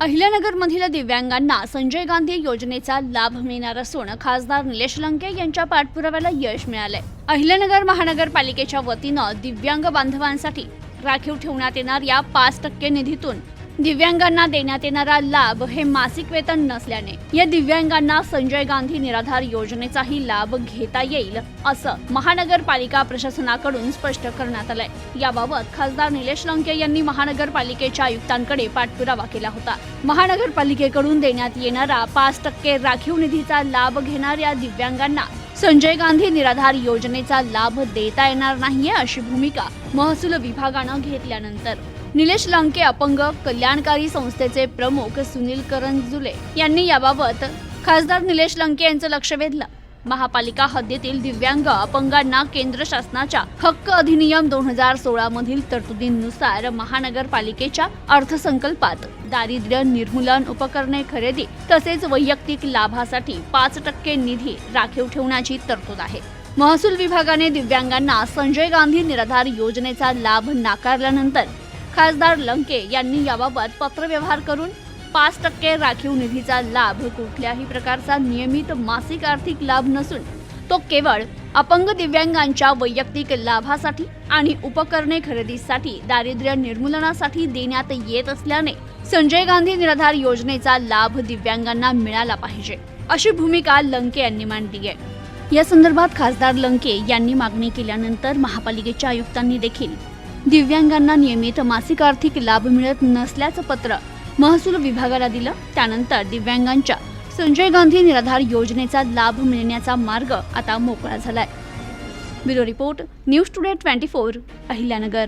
अहिल्यानगरमधील दिव्यांगांना संजय गांधी योजनेचा लाभ मिळणार असून खासदार निलेश लंके यांच्या पाठपुराव्याला यश मिळालंय. अहिल्यानगर महानगरपालिकेच्या वतीनं दिव्यांग बांधवांसाठी राखीव ठेवण्यात येणाऱ्या पाच टक्के निधीतून दिव्यांगांना देण्यात येणारा लाभ हे मासिक वेतन नसल्याने या दिव्यांगांना संजय गांधी निराधार योजनेचाही लाभ घेता येईल असं महानगरपालिका प्रशासनाकडून स्पष्ट करण्यात आलंय. याबाबत खासदार निलेश लंके यांनी महानगरपालिकेच्या आयुक्तांकडे पाठपुरावा केला होता. महानगरपालिकेकडून देण्यात येणारा पाच टक्के राखीव निधीचा लाभ घेणाऱ्या दिव्यांगांना संजय गांधी निराधार योजनेचा लाभ देता येणार नाहीये अशी भूमिका महसूल विभागानं घेतल्यानंतर. निलेश लंके अपंग कल्याणकारी संस्थेचे प्रमुख सुनील करंजुले यांनी याबाबत खासदार निलेश लंके यांचं लक्ष वेधलं. महापालिका हद्दीतील दिव्यांग अपंगांना केंद्र शासनाच्या हक्क अधिनियम दोन हजार सोळा मधील तरतुदींनुसार महानगरपालिकेच्या अर्थसंकल्पात दारिद्र्य निर्मूलन उपकरणे खरेदी तसेच वैयक्तिक लाभासाठी पाच टक्के निधी राखीव ठेवण्याची तरतूद आहे. महसूल विभागाने दिव्यांगांना संजय गांधी निराधार योजनेचा लाभ नाकारल्यानंतर खासदार लंके यांनी याबाबत पत्रव्यवहार करून पाच टक्के राखीव निधीचा लाभ कुठल्याही प्रकारचा नियमित मासिक आर्थिक लाभ नसून तो केवळ अपंग दिव्यांगांच्या वैयक्तिक लाभासाठी आणि उपकरणे खरेदीसाठी दारिद्र्य निर्मूलनासाठी देण्यात येत असल्याने संजय गांधी निराधार योजनेचा लाभ दिव्यांगांना मिळाला पाहिजे अशी भूमिका लंके यांनी मांडली आहे या संदर्भात खासदार लंके यांनी मागणी केल्यानंतर महापालिकेच्या आयुक्तांनी देखील दिव्यांगांना नियमित मासिक आर्थिक लाभ मिळत नसल्याचं पत्र महसूल विभागाला दिलं. त्यानंतर दिव्यांगांच्या संजय गांधी निराधार योजनेचा लाभ मिळण्याचा मार्ग आता मोकळा झालाय. Bureau report news today twenty four Ahilyanagar.